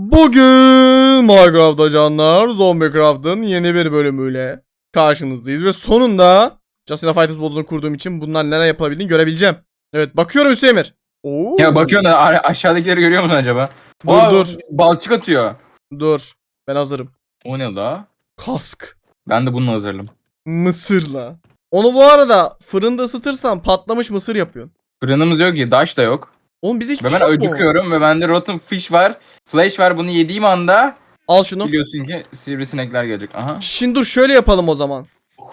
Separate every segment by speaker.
Speaker 1: Bugün Minecraft canlar Zombiecraft'ın yeni bir bölümüyle karşınızdayız ve sonunda Justina Fighters modunu kurduğum için bunlar neler yapabildiğini görebileceğim. Evet bakıyorum Hüseyin'ir. Oo.
Speaker 2: Ya bakıyorsun da a- aşağıdakileri görüyor musun acaba?
Speaker 1: Dur,
Speaker 2: Aa,
Speaker 1: dur.
Speaker 2: Balçık atıyor.
Speaker 1: Dur ben hazırım.
Speaker 2: O ne la?
Speaker 1: Kask.
Speaker 2: Ben de bununla hazırım.
Speaker 1: Mısırla. Onu bu arada fırında ısıtırsan patlamış mısır yapıyorsun.
Speaker 2: Fırınımız yok ki, daş da yok.
Speaker 1: Oğlum bize hiçbir
Speaker 2: Ve ben
Speaker 1: şey yok mu?
Speaker 2: acıkıyorum ve bende rotten fish var. Flash var. Bunu yediğim anda
Speaker 1: Al şunu.
Speaker 2: biliyorsun ki sivrisinekler gelecek. Aha.
Speaker 1: Şimdi dur şöyle yapalım o zaman.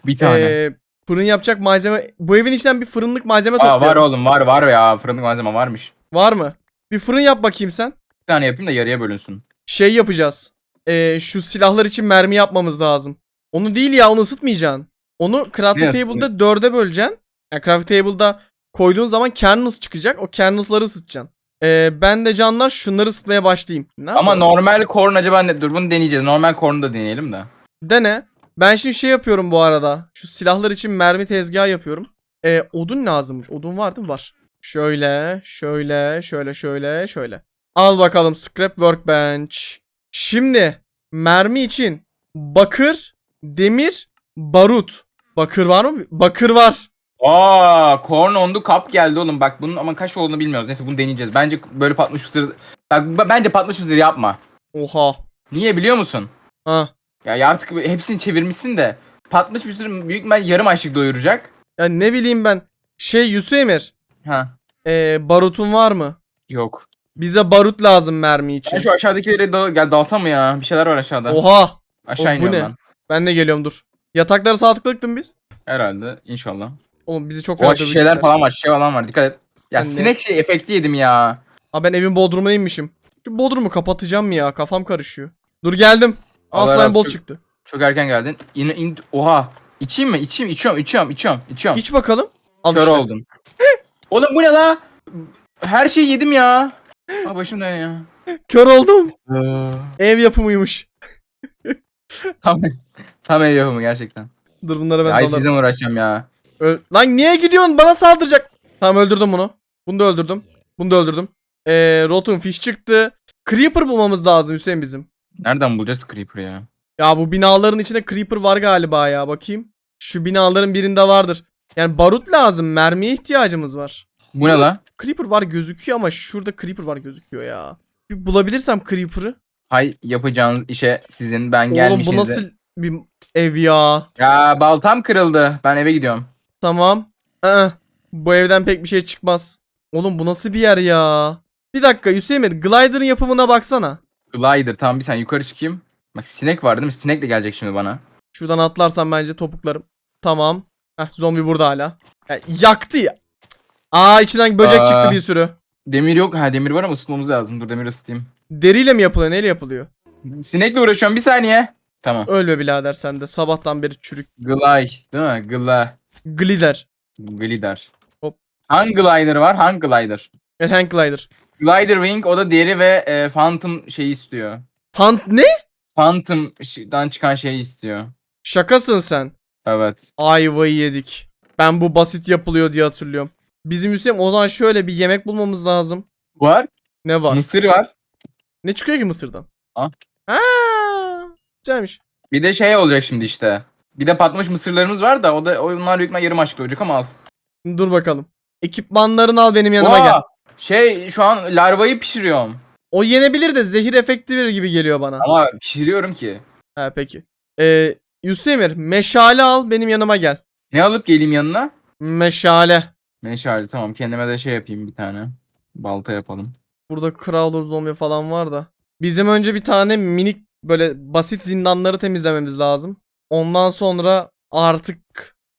Speaker 2: Bir tane.
Speaker 1: Ee, fırın yapacak malzeme. Bu evin içinden bir fırınlık malzeme
Speaker 2: Aa
Speaker 1: toplayalım.
Speaker 2: var oğlum var var ya. Fırınlık malzeme varmış.
Speaker 1: Var mı? Bir fırın yap bakayım sen.
Speaker 2: Bir tane yapayım da yarıya bölünsün.
Speaker 1: Şey yapacağız. Ee, şu silahlar için mermi yapmamız lazım. Onu değil ya onu ısıtmayacaksın. Onu crafting
Speaker 2: Ne
Speaker 1: table'da dörde böleceksin. Yani crafting table'da koyduğun zaman kernels çıkacak. O kernels'ları ısıtacaksın. Ee, ben de canlar şunları ısıtmaya başlayayım. Ne
Speaker 2: Ama
Speaker 1: yapalım?
Speaker 2: normal corn acaba ne? Dur bunu deneyeceğiz. Normal corn'u da deneyelim de.
Speaker 1: Dene. Ben şimdi şey yapıyorum bu arada. Şu silahlar için mermi tezgahı yapıyorum. Ee, odun lazımmış. Odun var değil mi? Var. Şöyle, şöyle, şöyle, şöyle, şöyle. Al bakalım scrap workbench. Şimdi mermi için bakır, demir, barut. Bakır var mı? Bakır var.
Speaker 2: Aa, corn ondu kap geldi oğlum. Bak bunun ama kaç olduğunu bilmiyoruz. Neyse bunu deneyeceğiz. Bence böyle patmış mısır. Bak bence patmış mısır yapma.
Speaker 1: Oha.
Speaker 2: Niye biliyor musun?
Speaker 1: Ha.
Speaker 2: Ya, ya artık hepsini çevirmişsin de patmış mısır büyük ihtimal yarım açlık doyuracak.
Speaker 1: Ya ne bileyim ben. Şey Yusuf Emir.
Speaker 2: Ha.
Speaker 1: Ee, barutun var mı?
Speaker 2: Yok.
Speaker 1: Bize barut lazım mermi için.
Speaker 2: Ben şu aşağıdakileri da gel dalsam mı ya? Bir şeyler var aşağıda.
Speaker 1: Oha.
Speaker 2: Aşağı
Speaker 1: o- bu ne?
Speaker 2: ben.
Speaker 1: Ben de geliyorum dur. Yatakları sağ biz?
Speaker 2: Herhalde inşallah.
Speaker 1: Oğlum bizi çok
Speaker 2: O
Speaker 1: fena
Speaker 2: şişeler
Speaker 1: dövecekler.
Speaker 2: falan var. Şişe falan var. Dikkat et. Ya
Speaker 1: Ben de-
Speaker 2: sinek şey efekti yedim ya.
Speaker 1: Aa ben evin bodrumuna inmişim. Şu bodrumu kapatacağım mı ya? Kafam karışıyor. Dur geldim.
Speaker 2: Allah
Speaker 1: Aslan
Speaker 2: razı
Speaker 1: bol
Speaker 2: olsun.
Speaker 1: çıktı.
Speaker 2: Çok erken geldin. İn, in, oha. İçeyim mi? İçeyim, içiyorum, içiyorum, içiyorum, içiyorum.
Speaker 1: İç bakalım. Al
Speaker 2: Kör
Speaker 1: işte.
Speaker 2: oldum. Oğlum bu ne la? Her şeyi yedim ya. Aa başım dönüyor ya.
Speaker 1: Kör oldum.
Speaker 2: Ee,
Speaker 1: Ev yapımıymış.
Speaker 2: tam, tam ev yapımı gerçekten.
Speaker 1: Dur bunları ben
Speaker 2: Ay sizden uğraşacağım ya.
Speaker 1: Öl- Lan niye gidiyorsun? Bana saldıracak. Tamam öldürdüm bunu. Bunu da öldürdüm. Bunu da öldürdüm. Ee, Rotten Fish çıktı. Creeper bulmamız lazım Hüseyin bizim.
Speaker 2: Nereden bulacağız Creeper'ı ya?
Speaker 1: Ya bu binaların içinde Creeper var galiba ya. Bakayım. Şu binaların birinde vardır. Yani barut lazım. Mermiye ihtiyacımız var.
Speaker 2: Bu ne la?
Speaker 1: Creeper var gözüküyor ama şurada Creeper var gözüküyor ya. Bir bulabilirsem Creeper'ı.
Speaker 2: Hay yapacağınız işe sizin ben
Speaker 1: Oğlum
Speaker 2: gelmişim.
Speaker 1: bu nasıl bir ev ya?
Speaker 2: Ya baltam kırıldı. Ben eve gidiyorum.
Speaker 1: Tamam. Aa, bu evden pek bir şey çıkmaz. Oğlum bu nasıl bir yer ya? Bir dakika Hüseyin Glider'ın yapımına baksana.
Speaker 2: Glider tamam bir sen yukarı çıkayım. Bak sinek var değil mi? Sinek de gelecek şimdi bana.
Speaker 1: Şuradan atlarsam bence topuklarım. Tamam. Heh, zombi burada hala. Ya, yaktı ya. Aa içinden böcek
Speaker 2: Aa.
Speaker 1: çıktı bir sürü.
Speaker 2: Demir yok. Ha demir var ama ısıtmamız lazım. Dur demir ısıtayım.
Speaker 1: Deriyle mi yapılıyor? Neyle yapılıyor?
Speaker 2: Sinekle uğraşıyorum bir saniye. Tamam.
Speaker 1: Ölme birader sen de. Sabahtan beri çürük.
Speaker 2: Glide değil mi? Gla.
Speaker 1: Glider.
Speaker 2: Glider.
Speaker 1: Hop.
Speaker 2: Hangi glider var? Hangi glider?
Speaker 1: Evet Hank Glider.
Speaker 2: Glider Wing o da deri ve e, Phantom şeyi istiyor.
Speaker 1: Tant ne?
Speaker 2: Phantom'dan çıkan şeyi istiyor.
Speaker 1: Şakasın sen.
Speaker 2: Evet.
Speaker 1: Ayvayı yedik. Ben bu basit yapılıyor diye hatırlıyorum. Bizim Hüseyin o zaman şöyle bir yemek bulmamız lazım.
Speaker 2: Var.
Speaker 1: Ne var?
Speaker 2: Mısır var.
Speaker 1: Ne çıkıyor ki mısırdan?
Speaker 2: Ah.
Speaker 1: Ha. Güzelmiş.
Speaker 2: Bir de şey olacak şimdi işte. Bir de patlamış mısırlarımız var da o da onlar büyük yarım aşkı olacak ama al.
Speaker 1: Dur bakalım. Ekipmanlarını al benim yanıma gel.
Speaker 2: Oha! Şey şu an larvayı pişiriyorum.
Speaker 1: O yenebilir de zehir efekti verir gibi geliyor bana.
Speaker 2: Ama pişiriyorum ki.
Speaker 1: Ha peki. Ee, Yusemir meşale al benim yanıma gel.
Speaker 2: Ne alıp geleyim yanına?
Speaker 1: Meşale.
Speaker 2: Meşale tamam kendime de şey yapayım bir tane. Balta yapalım.
Speaker 1: Burada Crawler zombi falan var da. Bizim önce bir tane minik böyle basit zindanları temizlememiz lazım. Ondan sonra artık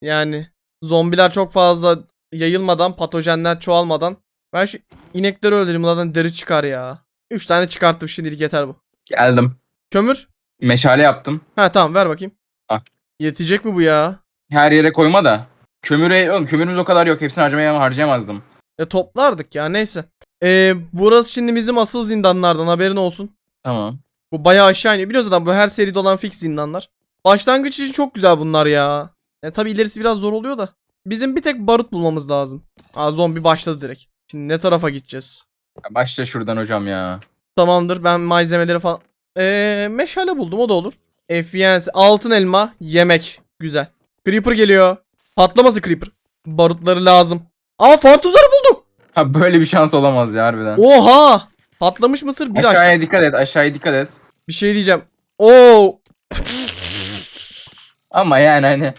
Speaker 1: yani zombiler çok fazla yayılmadan, patojenler çoğalmadan ben şu inekleri öldüreyim bunlardan deri çıkar ya. 3 tane çıkarttım şimdilik yeter bu.
Speaker 2: Geldim.
Speaker 1: Kömür.
Speaker 2: Meşale yaptım.
Speaker 1: Ha tamam ver bakayım.
Speaker 2: Al.
Speaker 1: Yetecek mi bu ya?
Speaker 2: Her yere koyma da. Kömüre, oğlum kömürümüz o kadar yok. Hepsini harcamaya harcayamazdım.
Speaker 1: E toplardık ya neyse. E, burası şimdi bizim asıl zindanlardan haberin olsun.
Speaker 2: Tamam.
Speaker 1: Bu bayağı aşağı iniyor. Biliyorsun zaten bu her seride olan fix zindanlar. Başlangıç için çok güzel bunlar ya. E, tabi ilerisi biraz zor oluyor da. Bizim bir tek barut bulmamız lazım. Aa zombi başladı direkt. Şimdi ne tarafa gideceğiz?
Speaker 2: Ya Başla şuradan hocam ya.
Speaker 1: Tamamdır ben malzemeleri falan. Eee meşale buldum o da olur. Efficiency altın elma yemek. Güzel. Creeper geliyor. Patlaması Creeper. Barutları lazım. Aa Phantom zarı bulduk.
Speaker 2: Ha böyle bir şans olamaz ya harbiden.
Speaker 1: Oha. Patlamış mısır bir
Speaker 2: aşağıya
Speaker 1: aşağı.
Speaker 2: dikkat et aşağıya dikkat et.
Speaker 1: Bir şey diyeceğim. Oo.
Speaker 2: Ama yani hani.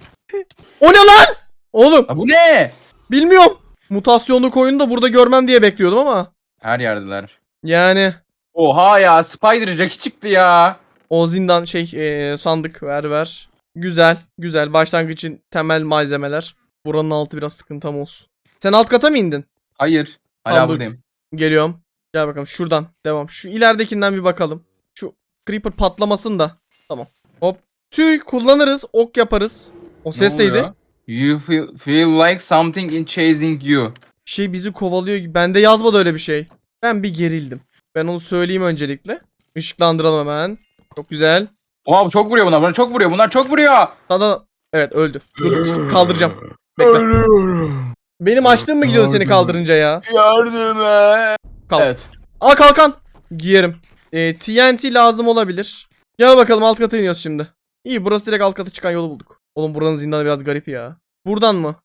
Speaker 1: O ne lan? Oğlum
Speaker 2: Ha, bu ne?
Speaker 1: bilmiyorum. Mutasyonlu koyunu da burada görmem diye bekliyordum ama.
Speaker 2: Her yerdeler.
Speaker 1: Yani
Speaker 2: Oha ya Spider Jack çıktı ya.
Speaker 1: o zindan şey eee, sandık ver ver. Güzel güzel başlangıç için temel malzemeler. Buranın altı biraz sıkıntım olsun. Sen alt kata mı indin?
Speaker 2: Hayır. Hala
Speaker 1: Tamam, dur.
Speaker 2: buradayım.
Speaker 1: Geliyorum. Gel bakalım şuradan devam. Şu ileridekinden bir bakalım. Şu creeper patlamasın da. Tamam. Hop. Tüy kullanırız. Ok yaparız. O ses
Speaker 2: Ne
Speaker 1: neydi?
Speaker 2: oluyor? You feel, feel like something in chasing you.
Speaker 1: Bir şey bizi kovalıyor. gibi. Bende yazmadı öyle bir şey. Ben bir gerildim. Ben onu söyleyeyim öncelikle. Işıklandıralım hemen. Çok güzel.
Speaker 2: Oha çok vuruyor bunlar. Bunlar çok vuruyor. Bunlar çok vuruyor.
Speaker 1: Sana evet öldü. Dur, kaldıracağım. Bekle. Benim açlığım mı gidiyor seni kaldırınca ya?
Speaker 2: Yardım et.
Speaker 1: Kalk.
Speaker 2: Evet.
Speaker 1: Al kalkan. Giyerim. E, TNT lazım olabilir. Gel bakalım alt kata iniyoruz şimdi. İyi burası direkt alt kata çıkan yolu bulduk. Oğlum buranın zindanı biraz garip ya. Buradan mı?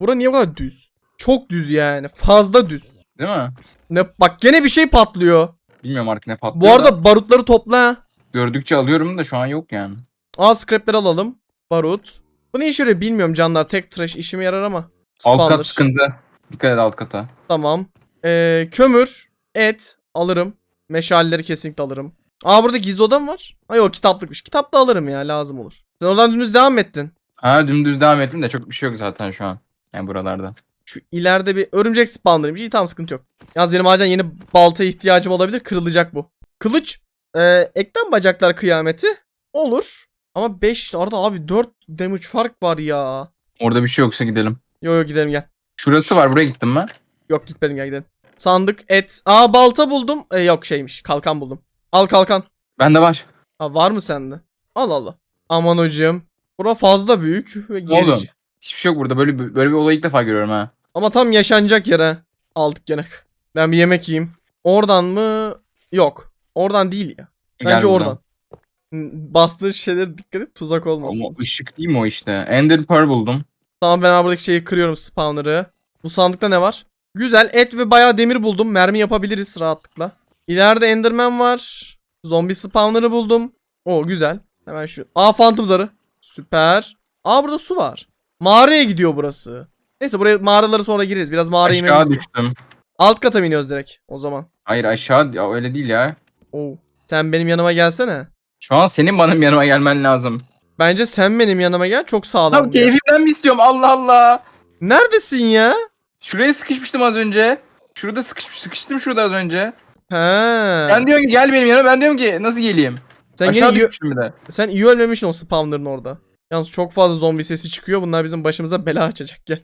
Speaker 1: Bura niye bu kadar düz? Çok düz yani. Fazla düz.
Speaker 2: Değil mi?
Speaker 1: Ne bak gene bir şey patlıyor.
Speaker 2: Bilmiyorum artık ne patlıyor.
Speaker 1: Bu
Speaker 2: da.
Speaker 1: arada barutları topla.
Speaker 2: gördükçe alıyorum da şu an yok yani.
Speaker 1: Aa scrapleri alalım. Barut. Bu ne işe yarıyor bilmiyorum canlar. Tek trash işime yarar ama.
Speaker 2: Alt
Speaker 1: Spawner.
Speaker 2: kat sıkıntı. Dikkat et alt kata.
Speaker 1: Tamam. Ee, kömür, et alırım. Meşaleleri kesinlikle alırım. Aa burada gizli odam var. Ha yok kitaplıkmış. Kitap da alırım ya lazım olur. Sen oradan dümdüz devam mı ettin.
Speaker 2: Ha dümdüz devam ettim de çok bir şey yok zaten şu an. Yani buralarda.
Speaker 1: Şu ileride bir örümcek spawnlarıymış. İyi tamam sıkıntı yok. Yalnız benim acilen yeni baltaya ihtiyacım olabilir. Kırılacak bu. Kılıç. Ee, eklem bacaklar kıyameti. Olur. Ama 5 arada abi 4 damage fark var ya.
Speaker 2: Orada bir şey yoksa gidelim.
Speaker 1: Yo yo gidelim gel.
Speaker 2: Şurası var buraya gittim ben.
Speaker 1: Yok gitmedim gel gidelim. Sandık et. Aa balta buldum. Ee, yok şeymiş kalkan buldum. Al kalkan.
Speaker 2: Bende var.
Speaker 1: Ha var mı sende? Al Allah. Aman hocam. Bura fazla büyük ve gerici.
Speaker 2: Oğlum. Hiçbir şey yok burada. Böyle böyle bir olayı ilk defa görüyorum ha.
Speaker 1: Ama tam yaşanacak yere aldık gene. Ben bir yemek yiyeyim. Oradan mı? Yok. Oradan değil ya.
Speaker 2: Gel
Speaker 1: Bence
Speaker 2: buradan.
Speaker 1: oradan. Hı, Bastığı şeylere dikkat et tuzak olmasın.
Speaker 2: Ama ışık değil mi o işte? Ender Pearl buldum.
Speaker 1: Tamam ben buradaki şeyi kırıyorum spawner'ı. Bu sandıkta ne var? Güzel et ve bayağı demir buldum. Mermi yapabiliriz rahatlıkla. İleride enderman var. Zombi spawner'ı buldum. O güzel. Hemen şu. Aa phantom zarı. Süper. Aa burada su var. Mağaraya gidiyor burası. Neyse buraya mağaraları sonra gireriz. Biraz mağara
Speaker 2: Aşağı
Speaker 1: inmemiz.
Speaker 2: düştüm.
Speaker 1: Alt kata iniyoruz direkt o zaman?
Speaker 2: Hayır aşağı ya öyle değil ya.
Speaker 1: Oo. Sen benim yanıma gelsene.
Speaker 2: Şu an senin benim yanıma gelmen lazım.
Speaker 1: Bence sen benim yanıma gel. Çok sağlam. Yer.
Speaker 2: keyfimden mi istiyorum Allah Allah.
Speaker 1: Neredesin ya?
Speaker 2: Şuraya sıkışmıştım az önce. Şurada sıkış, sıkıştım şurada az önce.
Speaker 1: He.
Speaker 2: Ben diyorum ki gel benim yanıma ben diyorum ki nasıl geleyim?
Speaker 1: sen
Speaker 2: Aşağı
Speaker 1: yine iyi,
Speaker 2: düşmüşüm bir de.
Speaker 1: sen iyi ölmemişsin o spawner'ın orada. Yalnız çok fazla zombi sesi çıkıyor. Bunlar bizim başımıza bela açacak. Gel.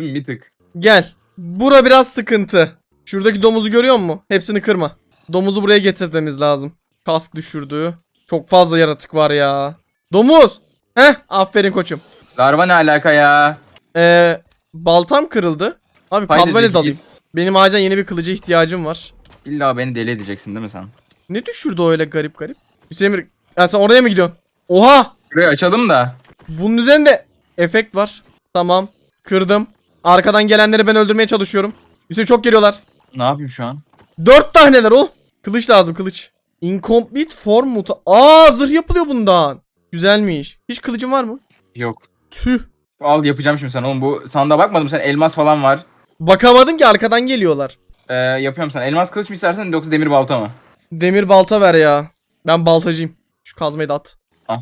Speaker 2: Bir tık.
Speaker 1: Gel. Bura biraz sıkıntı. Şuradaki domuzu görüyor musun? Hepsini kırma. Domuzu buraya getirmemiz lazım. Kask düşürdü. Çok fazla yaratık var ya. Domuz. Heh aferin koçum.
Speaker 2: Larva ne alaka ya?
Speaker 1: Ee, baltam kırıldı. Abi
Speaker 2: Haydi
Speaker 1: kazmayla dalayım. Benim acilen yeni bir kılıca ihtiyacım var.
Speaker 2: İlla beni deli edeceksin değil mi sen?
Speaker 1: Ne düşürdü o öyle garip garip? Hüseyin Emir, ya sen oraya mı gidiyorsun? Oha!
Speaker 2: Şurayı açalım da.
Speaker 1: Bunun üzerinde efekt var. Tamam. Kırdım. Arkadan gelenleri ben öldürmeye çalışıyorum. Hüseyin çok geliyorlar.
Speaker 2: Ne yapayım şu an?
Speaker 1: Dört taneler o. Kılıç lazım kılıç. Incomplete form muta. Aa zırh yapılıyor bundan. Güzelmiş. Hiç kılıcın var mı?
Speaker 2: Yok.
Speaker 1: Tüh.
Speaker 2: Al yapacağım şimdi sana oğlum bu sandığa bakmadım sen elmas falan var.
Speaker 1: Bakamadım ki arkadan geliyorlar.
Speaker 2: Ee, yapıyorum sana. Elmas kılıç mı istersen yoksa demir balta mı?
Speaker 1: Demir balta ver ya. Ben baltacıyım. Şu kazmayı da at.
Speaker 2: Al.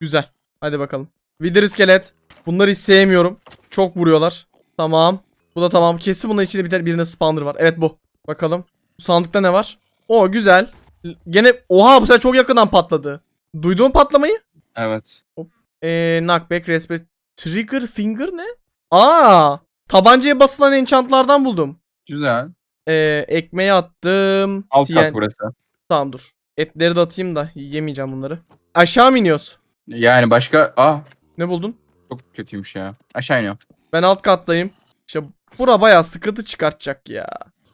Speaker 1: Güzel. Hadi bakalım. Wither iskelet. Bunları hiç sevmiyorum. Çok vuruyorlar. Tamam. Bu da tamam. Kesin bunun içinde bir tane birine spawner var. Evet bu. Bakalım. Bu sandıkta ne var? O güzel. Gene oha bu sefer çok yakından patladı. Duydun mu patlamayı?
Speaker 2: Evet.
Speaker 1: Eee knockback respect. Trigger finger ne? Aa! Tabancaya basılan enchantlardan buldum.
Speaker 2: Güzel.
Speaker 1: Eee ekmeği attım.
Speaker 2: Alt
Speaker 1: TN
Speaker 2: kat burası.
Speaker 1: Tamam dur. Etleri de atayım da yemeyeceğim bunları. Aşağı mı iniyoruz?
Speaker 2: Yani başka... Aa
Speaker 1: Ne buldun?
Speaker 2: çok kötüymüş ya. Aşağı iniyorum.
Speaker 1: Ben alt kattayım. İşte bura bayağı sıkıntı çıkartacak ya.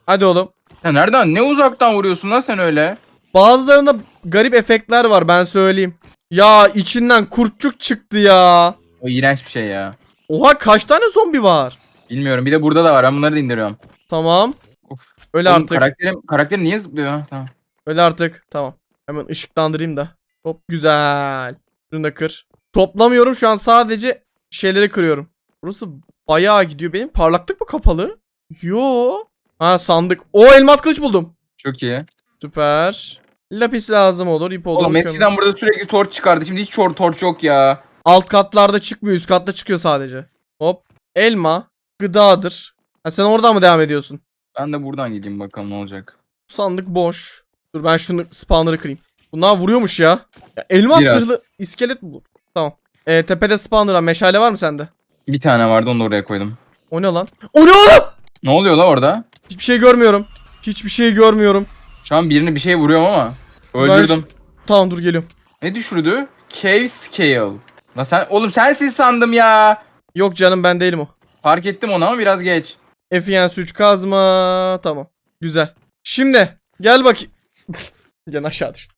Speaker 1: Hadi oğlum.
Speaker 2: Ya nereden ne uzaktan vuruyorsun lan sen öyle?
Speaker 1: Bazılarında garip efektler var ben söyleyeyim. Ya içinden kurtçuk çıktı ya.
Speaker 2: O iğrenç bir şey ya.
Speaker 1: Oha kaç tane zombi var?
Speaker 2: Bilmiyorum bir de burada da var ben bunları da indiriyorum.
Speaker 1: Tamam.
Speaker 2: Of.
Speaker 1: Öyle
Speaker 2: Oğlum,
Speaker 1: artık.
Speaker 2: Karakterim, karakterim niye zıplıyor? Ha, Tamam.
Speaker 1: Öyle artık. Tamam. Hemen ışıklandırayım da. Hop güzel. Şunu da kır. Toplamıyorum şu an sadece şeyleri kırıyorum. Burası bayağı gidiyor. Benim parlaklık mı kapalı? Yo. Ha sandık. O elmas kılıç buldum.
Speaker 2: Çok iyi.
Speaker 1: Süper. Lapis lazım olur. ip olur.
Speaker 2: Oğlum eskiden burada sürekli torç çıkardı. Şimdi hiç çor torç yok ya.
Speaker 1: Alt katlarda çıkmıyor. Üst katta çıkıyor sadece. Hop. Elma. Gıdadır. Ha, sen oradan mı devam ediyorsun?
Speaker 2: Ben de buradan gideyim bakalım ne olacak.
Speaker 1: Bu sandık boş. Dur ben şunu spawner'ı kırayım. Bunlar vuruyormuş ya. ya elmas
Speaker 2: Biraz.
Speaker 1: zırhlı iskelet mi bu? Tamam. Ee, tepede spawner var. Meşale var mı sende?
Speaker 2: Bir tane vardı onu da oraya koydum.
Speaker 1: O ne lan? O ne oğlum?
Speaker 2: Ne oluyor la orada?
Speaker 1: Hiçbir şey görmüyorum. Hiçbir şey görmüyorum.
Speaker 2: Şu an birini bir şey vuruyorum ama. Öldürdüm.
Speaker 1: Tamam dur geliyorum.
Speaker 2: Ne düşürdü? Cave Scale. La sen oğlum sensin sandım ya.
Speaker 1: Yok canım ben değilim o.
Speaker 2: Fark ettim onu ama biraz geç.
Speaker 1: Efiyensi 3 kazma. Tamam. Güzel. Şimdi gel bakayım. Gel aşağı düş.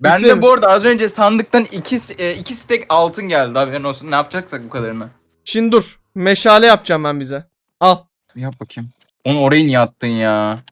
Speaker 2: Ben de bu arada az önce sandıktan iki, e, iki stek altın geldi haberin olsun. Ne yapacaksak bu kadarını.
Speaker 1: Şimdi dur. Meşale yapacağım ben bize. Al.
Speaker 2: Yap bakayım. Onu oraya niye attın ya?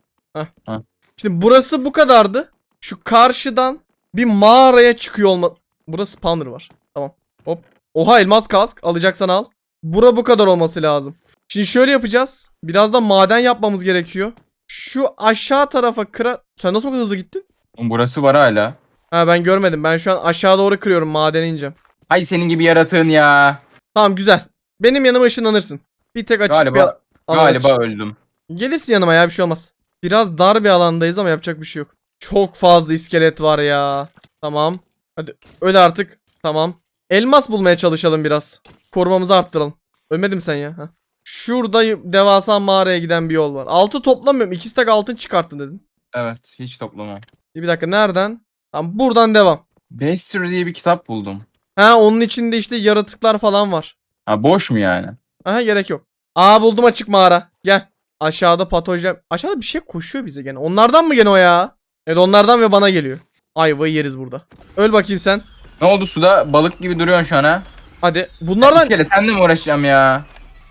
Speaker 1: Şimdi burası bu kadardı. Şu karşıdan bir mağaraya çıkıyor olma. Burada spawner var. Tamam. Hop. Oha elmas kask. Alacaksan al. Bura bu kadar olması lazım. Şimdi şöyle yapacağız. Biraz da maden yapmamız gerekiyor. Şu aşağı tarafa kıra... Sen nasıl o kadar hızlı gittin?
Speaker 2: Oğlum burası var hala.
Speaker 1: Ha ben görmedim. Ben şu an aşağı doğru kırıyorum. Madene ineceğim.
Speaker 2: Hay senin gibi yaratığın ya.
Speaker 1: Tamam güzel. Benim yanıma ışınlanırsın. Bir tek açık bir
Speaker 2: Galiba
Speaker 1: alan
Speaker 2: galiba
Speaker 1: aç.
Speaker 2: öldüm.
Speaker 1: Gelirsin yanıma ya bir şey olmaz. Biraz dar bir alandayız ama yapacak bir şey yok. Çok fazla iskelet var ya. Tamam. Hadi öyle artık. Tamam. Elmas bulmaya çalışalım biraz. Korumamızı arttıralım. Ölmedin mi sen ya? Ha. Şurada devasa mağaraya giden bir yol var. Altı toplamıyorum. İkisi tek altın çıkarttın dedin.
Speaker 2: Evet hiç toplamam.
Speaker 1: Bir dakika nereden? Tamam buradan devam.
Speaker 2: Bestiary diye bir kitap buldum.
Speaker 1: Ha onun içinde işte yaratıklar falan var.
Speaker 2: Ha boş mu yani?
Speaker 1: Aha gerek yok. Aa buldum açık mağara. Gel. Aşağıda patojen. Aşağıda bir şey koşuyor bize gene. Onlardan mı gene o ya? Evet onlardan ve bana geliyor. Ayvayı yeriz burada. Öl bakayım sen.
Speaker 2: Ne oldu suda? Balık gibi duruyorsun şu an ha.
Speaker 1: Hadi. Bunlardan
Speaker 2: İskele senle mi uğraşacağım ya?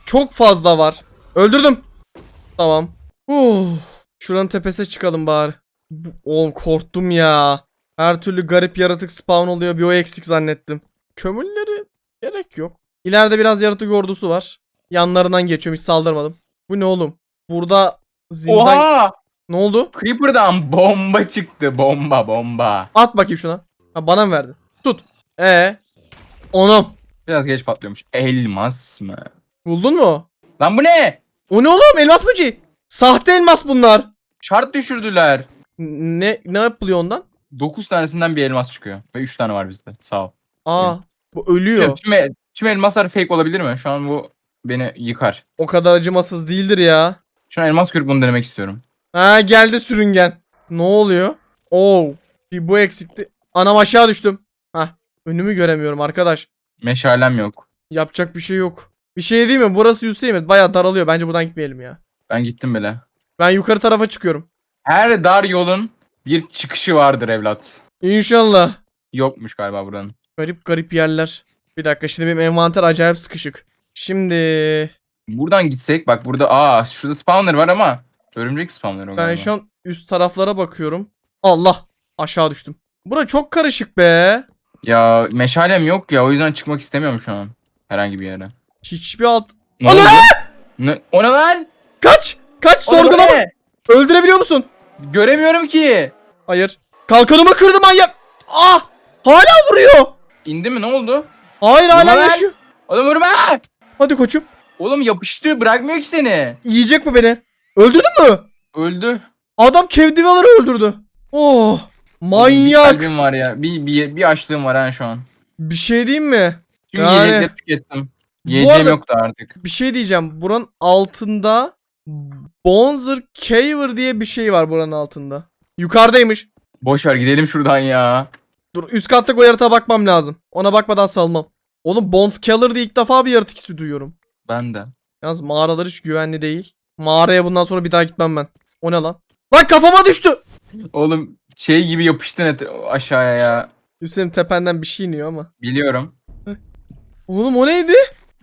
Speaker 1: Çok fazla var. Öldürdüm. Tamam. Uh. Şuranın tepesine çıkalım bari. Oğlum korktum ya. Her türlü garip yaratık spawn oluyor. Bir o eksik zannettim. Kömürleri gerek yok. İleride biraz yaratık ordusu var. Yanlarından geçiyorum hiç saldırmadım. Bu ne oğlum? Burada zindan...
Speaker 2: Oha!
Speaker 1: Ne oldu?
Speaker 2: Creeper'dan bomba çıktı. Bomba bomba.
Speaker 1: At bakayım şuna. Ha bana mı verdi? Tut. Ee. Onum.
Speaker 2: Biraz geç patlıyormuş. Elmas mı?
Speaker 1: Buldun mu?
Speaker 2: Lan bu ne?
Speaker 1: O ne oğlum? Elmas böceği. Sahte elmas bunlar.
Speaker 2: Şart düşürdüler.
Speaker 1: Ne ne yapılıyor ondan?
Speaker 2: 9 tanesinden bir elmas çıkıyor. Ve 3 tane var bizde. Sağ ol.
Speaker 1: Aa. Bu ölüyor.
Speaker 2: Tüm, el- tüm elmaslar fake olabilir mi? Şu an bu beni yıkar.
Speaker 1: O kadar acımasız değildir ya.
Speaker 2: Şu an elmas görüp bunu denemek istiyorum.
Speaker 1: Ha geldi sürüngen. Ne oluyor? Oo. Bir bu eksikti. Anam aşağı düştüm. Ha. Önümü göremiyorum arkadaş.
Speaker 2: Meşalem yok.
Speaker 1: Yapacak bir şey yok. Bir şey değil mi? Burası Hüseyin. Baya daralıyor. Bence buradan gitmeyelim ya.
Speaker 2: Ben gittim bile.
Speaker 1: Ben yukarı tarafa çıkıyorum.
Speaker 2: Her dar yolun bir çıkışı vardır evlat.
Speaker 1: İnşallah.
Speaker 2: Yokmuş galiba buranın.
Speaker 1: Garip garip yerler. Bir dakika şimdi benim envanter acayip sıkışık. Şimdi
Speaker 2: Buradan gitsek bak burada aa şurada spawner var ama örümcek spawner o
Speaker 1: ben
Speaker 2: galiba.
Speaker 1: şu an üst taraflara bakıyorum. Allah aşağı düştüm. Bura çok karışık be.
Speaker 2: Ya meşalem yok ya o yüzden çıkmak istemiyorum şu an. Herhangi bir yere.
Speaker 1: Hiçbir alt.
Speaker 2: Ne
Speaker 1: Ana!
Speaker 2: Ne? O ne lan?
Speaker 1: Kaç! Kaç
Speaker 2: O ne
Speaker 1: sorgulama. Öldürebiliyor musun?
Speaker 2: Göremiyorum ki.
Speaker 1: Hayır. Kalkanımı kırdı manyak. Ah! Hala vuruyor.
Speaker 2: İndi mi ne oldu?
Speaker 1: Hayır hala
Speaker 2: Vurma lan.
Speaker 1: yaşıyor.
Speaker 2: Oğlum vurma.
Speaker 1: Hadi koçum.
Speaker 2: Oğlum yapıştı bırakmıyor ki seni.
Speaker 1: Yiyecek mi beni? Öldürdün mü?
Speaker 2: Öldü.
Speaker 1: Adam Kevdivaları öldürdü. Oh!
Speaker 2: Bir
Speaker 1: Manyak.
Speaker 2: kalbim var ya. Bir, bir, bir açlığım var ha şu an.
Speaker 1: Bir şey diyeyim mi?
Speaker 2: Tüm
Speaker 1: Yani-
Speaker 2: yiyecekleri tükettim. Yiyeceğim
Speaker 1: arada-
Speaker 2: yoktu artık.
Speaker 1: Bir şey diyeceğim. Buranın altında Bonzer Caver diye bir şey var buranın altında. Yukarıdaymış.
Speaker 2: Boş ver gidelim şuradan ya.
Speaker 1: Dur üst kattaki o yaratığa bakmam lazım. Ona bakmadan salmam. Oğlum Bones Killer diye ilk defa bir yaratık ismi duyuyorum.
Speaker 2: Ben de.
Speaker 1: Yalnız mağaralar hiç güvenli değil. Mağaraya bundan sonra bir daha gitmem ben. O ne lan? Lan kafama düştü.
Speaker 2: Oğlum şey gibi yapıştın et aşağıya ya.
Speaker 1: Hüseyin tependen bir şey iniyor ama.
Speaker 2: Biliyorum.
Speaker 1: Oğlum o neydi?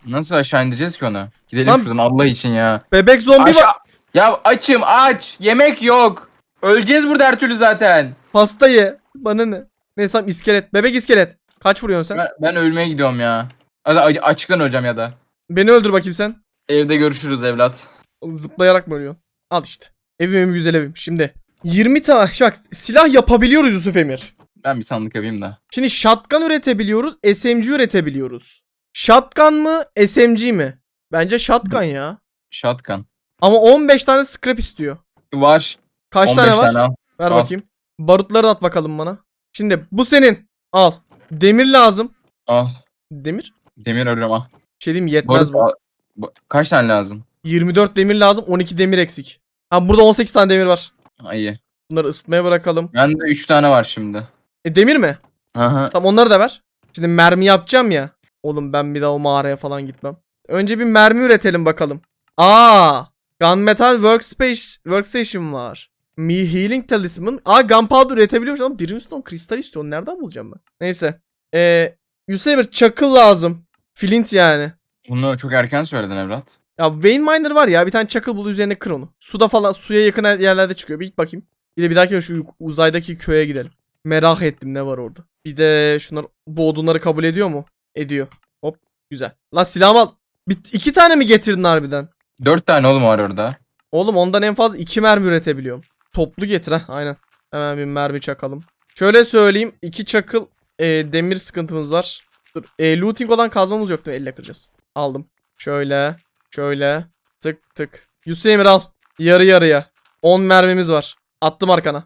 Speaker 2: Nasıl aşağı indireceğiz ki onu? Gidelim
Speaker 1: Lan-
Speaker 2: şuradan Allah için ya.
Speaker 1: Bebek zombi
Speaker 2: Aşağı...
Speaker 1: var.
Speaker 2: Ya açım aç. Yemek yok. Öleceğiz burada her türlü zaten.
Speaker 1: Pasta ye. Bana ne? Neyse tamam iskelet. Bebek iskelet. Kaç vuruyorsun sen?
Speaker 2: Ben, ben ölmeye gidiyorum ya. Hadi a- açıktan öleceğim ya da.
Speaker 1: Beni öldür bakayım sen.
Speaker 2: Evde görüşürüz evlat.
Speaker 1: Zıplayarak mı ölüyorsun? Al işte. Evim evim güzel evim. Şimdi 20 tane bak silah yapabiliyoruz Yusuf Emir.
Speaker 2: Ben bir sandık yapayım da.
Speaker 1: Şimdi shotgun üretebiliyoruz, SMG üretebiliyoruz. Shotgun mı, SMG mi? Bence shotgun ya.
Speaker 2: Shotgun.
Speaker 1: Ama 15 tane scrap istiyor.
Speaker 2: Var.
Speaker 1: Kaç
Speaker 2: 15
Speaker 1: tane var?
Speaker 2: al.
Speaker 1: Ver
Speaker 2: Al.
Speaker 1: bakayım. Barutları at bakalım bana. Şimdi bu senin. Al. Demir lazım.
Speaker 2: Al.
Speaker 1: Demir?
Speaker 2: Demir arıyorum al.
Speaker 1: Bir şey diyeyim mi? yetmez
Speaker 2: Barut
Speaker 1: bu.
Speaker 2: Bu- Kaç tane lazım?
Speaker 1: 24 demir lazım, 12 demir eksik. Ha burada 18 tane demir var.
Speaker 2: Ha, iyi.
Speaker 1: Bunları ısıtmaya bırakalım.
Speaker 2: Bende 3 tane var şimdi.
Speaker 1: E demir mi?
Speaker 2: Aha.
Speaker 1: Tamam onları da ver. Şimdi mermi yapacağım ya. Oğlum ben bir daha o mağaraya falan gitmem. Önce bir mermi üretelim bakalım. Aa, Gunmetal Workspace Workstation var. Me Healing Talisman. Aa Gunpowder üretebiliyormuş ama Brimstone kristal istiyor. Onu nereden bulacağım ben? Neyse. Ee, Yusuf Emir çakıl lazım. Flint yani.
Speaker 2: Bunu çok erken söyledin evlat.
Speaker 1: Ya Vein Miner var ya bir tane çakıl bul üzerine kır onu. Suda falan suya yakın yerlerde çıkıyor. Bir git bakayım. Bir de bir dahaki şu uzaydaki köye gidelim. Merak ettim ne var orada. Bir de şunlar bu odunları kabul ediyor mu? Ediyor. Hop güzel. Lan silahımı al. Bir, iki tane mi getirdin harbiden?
Speaker 2: 4 tane oğlum var orada.
Speaker 1: Oğlum ondan en fazla iki mermi üretebiliyorum. Toplu getir ha aynen. Hemen bir mermi çakalım. Şöyle söyleyeyim. iki çakıl e, demir sıkıntımız var. Dur. E, looting olan kazmamız yok değil mi? Elle kıracağız. Aldım. Şöyle. Şöyle. Tık tık. Yusuf Emir al. Yarı yarıya. 10 mermimiz var. Attım arkana.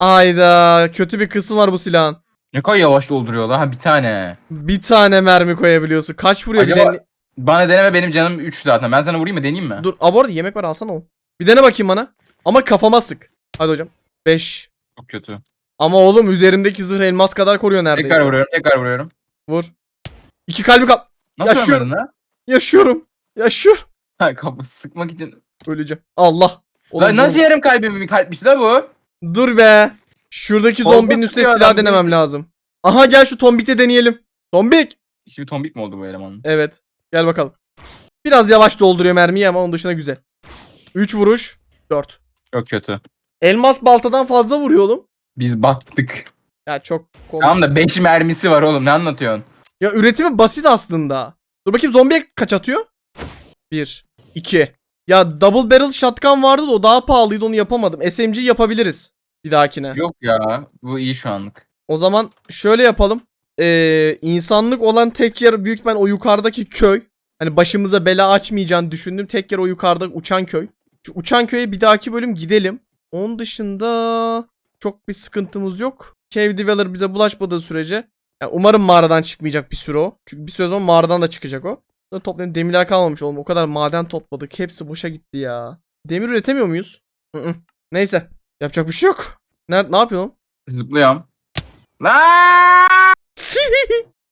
Speaker 1: Ayda kötü bir kısım var bu silahın.
Speaker 2: Ne kadar yavaş dolduruyor lan. Ha bir tane.
Speaker 1: Bir tane mermi koyabiliyorsun. Kaç vuruyor? Bir
Speaker 2: Acaba-
Speaker 1: dene-
Speaker 2: Bana deneme benim canım 3 zaten. Ben sana vurayım mı deneyeyim mi?
Speaker 1: Dur. Arada yemek var alsana oğlum. Bir dene bakayım bana. Ama kafama sık. Hadi hocam. 5.
Speaker 2: Çok kötü.
Speaker 1: Ama oğlum üzerimdeki zırh elmas kadar koruyor neredeyse.
Speaker 2: Tekrar vuruyorum tekrar vuruyorum.
Speaker 1: Vur. İki kalbi kal.
Speaker 2: Nasıl
Speaker 1: Yaşıyorum.
Speaker 2: lan?
Speaker 1: Yaşıyorum. Yaşıyorum.
Speaker 2: Ha kapı sıkmak için.
Speaker 1: Öleceğim. Allah. Oğlum,
Speaker 2: Lan nasıl yarım kalbimi bir kalpmiş la bu?
Speaker 1: Dur be. Şuradaki
Speaker 2: Bomba
Speaker 1: zombinin üstüne silah denemem lazım. Aha gel şu tombikte deneyelim. Tombik.
Speaker 2: İsmi Tombik mi oldu bu elemanın?
Speaker 1: Evet. Gel bakalım. Biraz yavaş dolduruyor mermiyi ama onun dışında güzel. 3 vuruş. 4.
Speaker 2: Çok kötü.
Speaker 1: Elmas baltadan fazla vuruyor oğlum.
Speaker 2: Biz battık.
Speaker 1: Ya çok komik.
Speaker 2: Tamam da 5 mermisi var oğlum ne anlatıyorsun?
Speaker 1: Ya üretimi basit aslında. Dur bakayım zombiye kaç atıyor? 1 2 Ya double barrel shotgun vardı da o daha pahalıydı onu yapamadım. SMG yapabiliriz bir dahakine.
Speaker 2: Yok ya bu iyi şu anlık.
Speaker 1: O zaman şöyle yapalım. Ee, insanlık olan tek yer büyük ben o yukarıdaki köy. Hani başımıza bela açmayacağını düşündüm. Tek yer o yukarıda uçan köy. Şu uçan köye bir dahaki bölüm gidelim. Onun dışında çok bir sıkıntımız yok. Cave Dweller bize bulaşmadığı sürece. Yani umarım mağaradan çıkmayacak bir süre o. Çünkü bir süre sonra mağaradan da çıkacak o. Sonra toplayalım demirler kalmamış oğlum. O kadar maden topladık. Hepsi boşa gitti ya. Demir üretemiyor muyuz? Hı hı. Neyse. Yapacak bir şey yok. Ne, ne yapıyorsun?
Speaker 2: Zıplıyorum. Lan!